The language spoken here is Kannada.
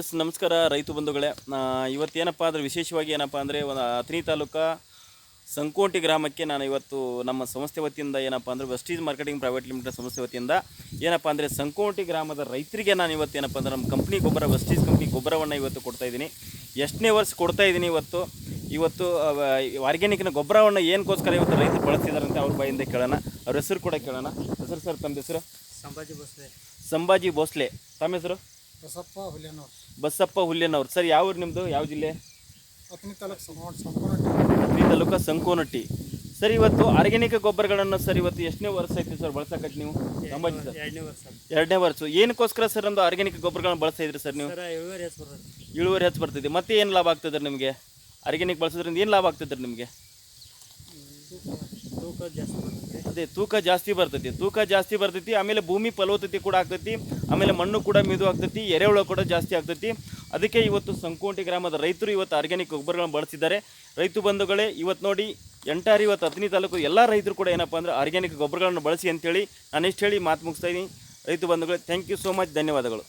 ಎಸ್ ನಮಸ್ಕಾರ ರೈತ ಬಂಧುಗಳೇ. ಇವತ್ತೇನಪ್ಪ ಅಂದರೆ ವಿಶೇಷವಾಗಿ ಏನಪ್ಪ ಅಂದರೆ ಒಂದು ಅಥಣಿ ತಾಲೂಕಾ ಸಂಕೋಟಿ ಗ್ರಾಮಕ್ಕೆ ನಾನು ಇವತ್ತು ನಮ್ಮ ಸಂಸ್ಥೆ ವತಿಯಿಂದ ಏನಪ್ಪ ಅಂದರೆ ವೆಸ್ಟೀಸ್ ಮಾರ್ಕೆಟಿಂಗ್ ಪ್ರೈವೇಟ್ ಲಿಮಿಟೆಡ್ ಸಂಸ್ಥೆ ವತಿಯಿಂದ ಏನಪ್ಪ ಅಂದರೆ ಸಂಕೋಟಿ ಗ್ರಾಮದ ರೈತರಿಗೆ ನಾನು ಇವತ್ತು ಏನಪ್ಪ ಅಂದರೆ ನಮ್ಮ ಕಂಪ್ನಿ ಗೊಬ್ಬರ ವೆಸ್ಟೀಸ್ ಕಂಪ್ನಿ ಗೊಬ್ಬರವನ್ನು ಇವತ್ತು ಕೊಡ್ತಾ ಇದ್ದೀನಿ. ಎಷ್ಟನೇ ವರ್ಷ ಕೊಡ್ತಾ ಇದ್ದೀನಿ ಇವತ್ತು. ಇವತ್ತು ಆರ್ಗ್ಯಾನಿಕ್ನ ಗೊಬ್ಬರವನ್ನು ಏನಕ್ಕೋಸ್ಕರ ಇವತ್ತು ರೈತರು ಬಳಸ್ತಿದ್ದಾರೆ ಅಂತ ಅವ್ರ ಬಾಯಿಂದ ಕೇಳೋಣ. ಅವ್ರ ಹೆಸರು ಕೂಡ ಕೇಳೋಣ. ಹೆಸರು ಸರ್ ತಮ್ಮ ಹೆಸರು? ಸಂಭಾಜಿ ಭೋಸ್ಲೆ. ಸಂಭಾಜಿ ಭೋಸ್ಲೆ. ತಮ್ಮ ಹೆಸರು? ಬಸಪ್ಪ ಹುಲಿಯನವ್ರು ಬಸಪ್ಪ ಹುಲ್ಯನವ್ರು ಸರ್ ಯಾವ ಊರು ನಿಮ್ಮದು ಯಾವ ಜಿಲ್ಲೆ? ಹತ್ತನೇ ತಾಲೂಕು ಸಂಗೋಡ್ ಸಂಪೂರ್ಣ ಹತ್ತಿ ತಾಲೂಕು ಸಂಕೋನಟ್ಟಿ ಸರ್ ಇವತ್ತು ಆರ್ಗ್ಯಾನಿಕ್ ಗೊಬ್ಬರಗಳನ್ನು ಸರ್ ಇವತ್ತು ಎಷ್ಟನೇ ವರ್ಷ ಐತಿ ಸರ್ ಬಳಸಕತ್ತಿ ನೀವು? ಎರಡನೇ ವರ್ಷ. ಎರಡನೇ ವರ್ಷ. ಏನಕ್ಕೋಸ್ಕರ ಸರ್ ಒಂದು ಆರ್ಗ್ಯಾನಿಕ್ ಗೊಬ್ಬರಗಳನ್ನು ಬಳಸ್ತಾ ಇದ್ರಿ ಸರ್ ನೀವು ಇಳುವರಿ ಹೆಚ್ಚು ಬರ್ತದೆ. ಮತ್ತೆ ಏನು ಲಾಭ ಆಗ್ತದ್ರಿ ನಿಮಗೆ? ಆರ್ಗ್ಯಾನಿಕ್ ಬಳಸೋದ್ರಿಂದ ಏನು ಲಾಭ ಆಗ್ತದ್ರಿ ನಿಮಗೆ? ಅದೇ, ತೂಕ ಜಾಸ್ತಿ ಬರ್ತೈತಿ. ತೂಕ ಜಾಸ್ತಿ ಬರ್ತೈತಿ, ಆಮೇಲೆ ಭೂಮಿ ಫಲವತ್ತತೆ ಕೂಡ ಆಗ್ತೈತಿ, ಆಮೇಲೆ ಮಣ್ಣು ಕೂಡ ಮಿದು ಆಗ್ತೈತಿ ಎರೆಹುಳ ಕೂಡ ಜಾಸ್ತಿ ಆಗ್ತೈತಿ. ಅದಕ್ಕೆ ಇವತ್ತು ಸಂಕೋಂಟಿ ಗ್ರಾಮದ ರೈತರು ಇವತ್ತು ಆರ್ಗ್ಯಾನಿಕ್ ಗೊಬ್ಬರಗಳನ್ನು ಬಳಸಿದ್ದಾರೆ. ರೈತ ಬಂಧುಗಳೇ, ಇವತ್ತು ನೋಡಿ ಎಂಟಾರು ಇವತ್ತು ಹದಿನೈದು ತಾಲೂಕು ಎಲ್ಲ ರೈತರು ಕೂಡ ಏನಪ್ಪ ಅಂದರೆ ಆರ್ಗ್ಯಾನಿಕ್ ಗೊಬ್ಬರಗಳನ್ನು ಬಳಸಿ ಅಂತೇಳಿ ನಾನು ಇಷ್ಟು ಹೇಳಿ ಮಾತು ಮುಗಿಸ್ತಾ ಇದ್ದೀನಿ ರೈತ ಬಂಧುಗಳೇ ಥ್ಯಾಂಕ್ ಯು ಸೋ ಮಚ್ ಧನ್ಯವಾದಗಳು.